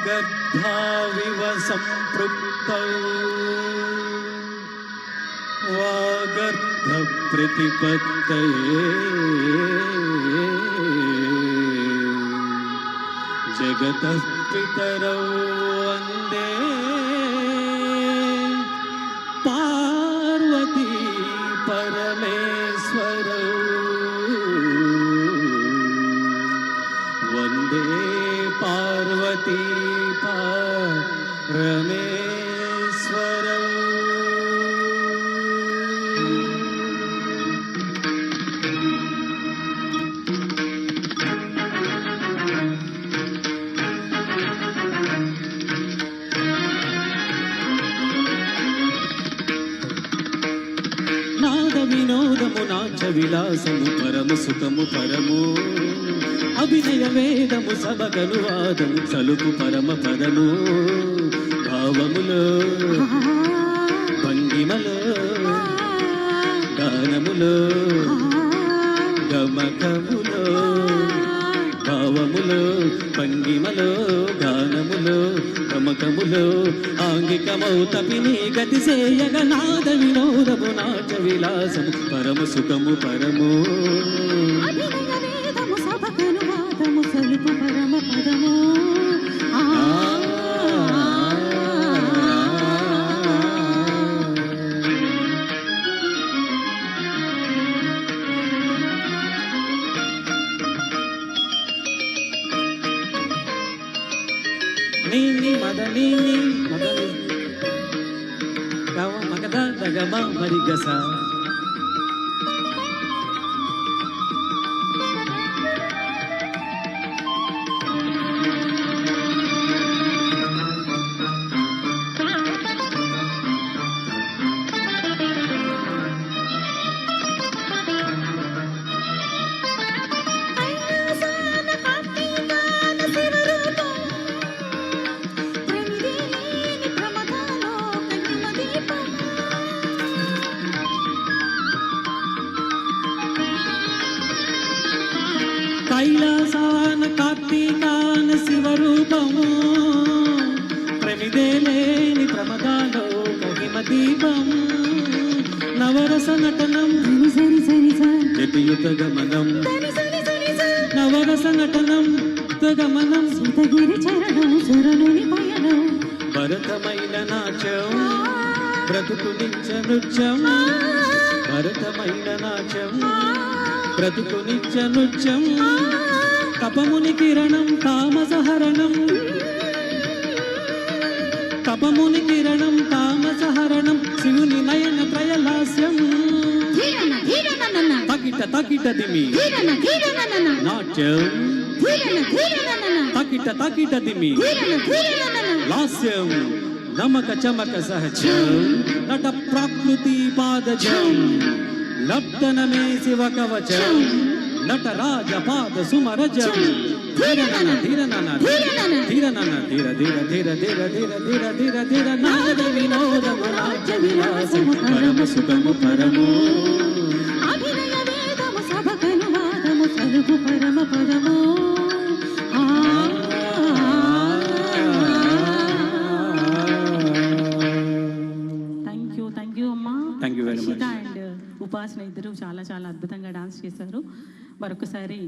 वागर्धाविव सम्पृक्तौ वागर्धप्रतिपत्तये जगतः पितरौ वंदे। వినోదము నాచ విలాసము పరము సుఖము పరము. అభినయ వేదము సబగను వాదము చలుపు పరమ పదము. భావములో భంగిమలో గానములో గమకములో భావములో భంగిమలో గానములో గమకములో ఆంగికమౌ తపిని గతి చేయగ నాద వినోదము నాచ విలాసము పరమ సుఖము పరము. నీని మద నీని గవ మగద దగమ మరిగస. పద్మీ జ్ఞాన శివరూపము ప్రమిదే లేని ప్రమదాలో మహిమదీపము నవరస నటనం. జటియుత గమనం. నవరస నటనం. గమనం. సుతగిరి చరణం సురనుని పయనం. భరతమైన నాట్యం. బ్రతుకు నిత్య. నృత్యం భరతమైన నాట్యం. బ్రతుకు నిత్య నృత్యం. తపముని కిరణం తామసహరణం. తపముని కిరణం తామసహరణం. శివుని నయన ప్రయలాస్యం తగిట తగిట దిమి నాట్యం. తగిట దిమి లాస్యం. నమక చమక సహజం. నట ప్రాకృతి పాదజం. నర్తనమే శివ కవచం. నట రాజ పాద సుమరజం ధీరనన. ధీరనన ధీర ధీర ధీర ధీర ధీర ధీర ధీర ధీర నాద వినోదము రాజ్య విలాసము పరమ సుఖము పరము అభినయ వేదము సభకను వాదము సలుపు పరమ పదము అండ్ ఉపాసన ఇద్దరు చాలా చాలా అద్భుతంగా డాన్స్ చేశారు. మరొకసారి